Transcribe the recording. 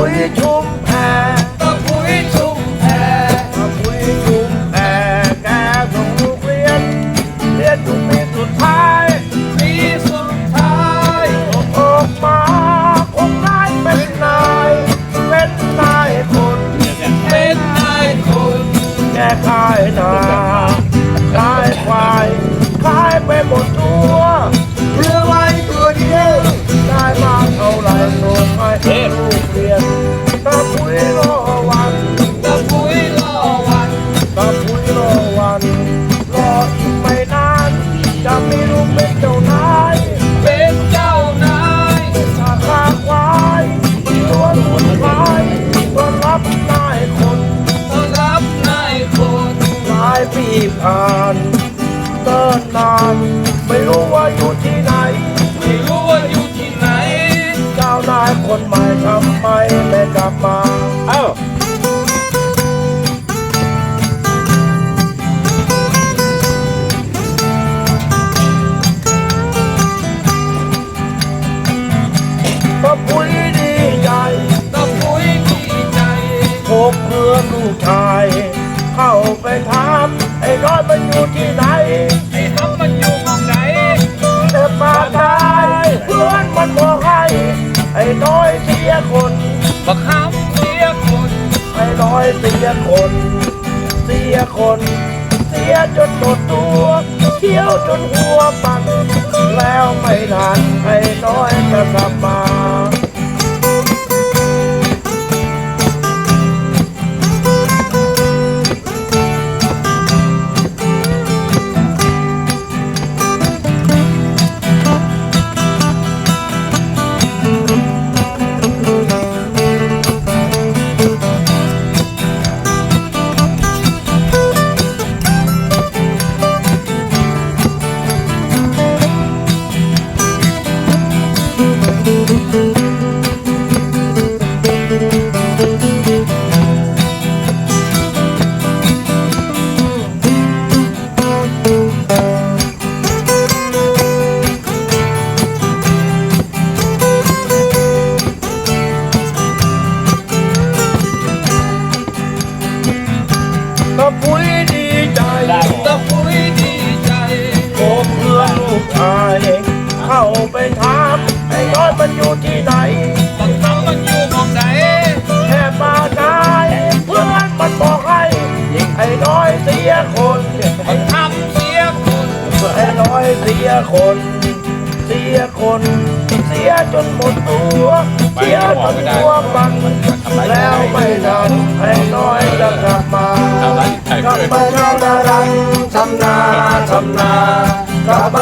ปุ๋ยชุมแพตะปุ๋ยชุมแพตะปุ๋ยชุมแพแกส่งลูเรียนเรียนอยู่ปีสุดท้ายปีสุดท้ายออกมาคงได้เป็นนายเป็นนายคนเป็นนายคนแกขายนาขายควายขายไปหมดทุก ที่ผ่านเตินนานไม่รู้ว่าอยู่ที่ไหน ไม่รู้ว่าอยู่ที่ไหน เจ้านายคนใหม่ทำไมไม่กลับมา เอ้า ไอ้น้อยเสียคนบักคำเสียคน ไอ้น้อยเสียคน เสียคน เสียจนหมดตัวเที่ยวจนหัวปันแล้วไม่นานไอ้น้อยจะกลับ ปุ้ยดีใจได้หมดตะปุยดีใจโอ้เพื่อนลูกชายเข้าไปถามไอ้น้อยมันอยู่ที่ไหนบักคำมันอยู่หมองไหนแค่มาตายเพื่อนมันบอกให้ไอ้น้อยเสียคนบักคำเสียคนไอ้น้อยเสียคนเสียคนเสียจนหมดตัวเสียจนหัวปันแล้วไม่นานไอ้น้อยจะกลับมา ทำร้านไข่กลับเพื่อนมาทำนารังทำนาทำนากลับ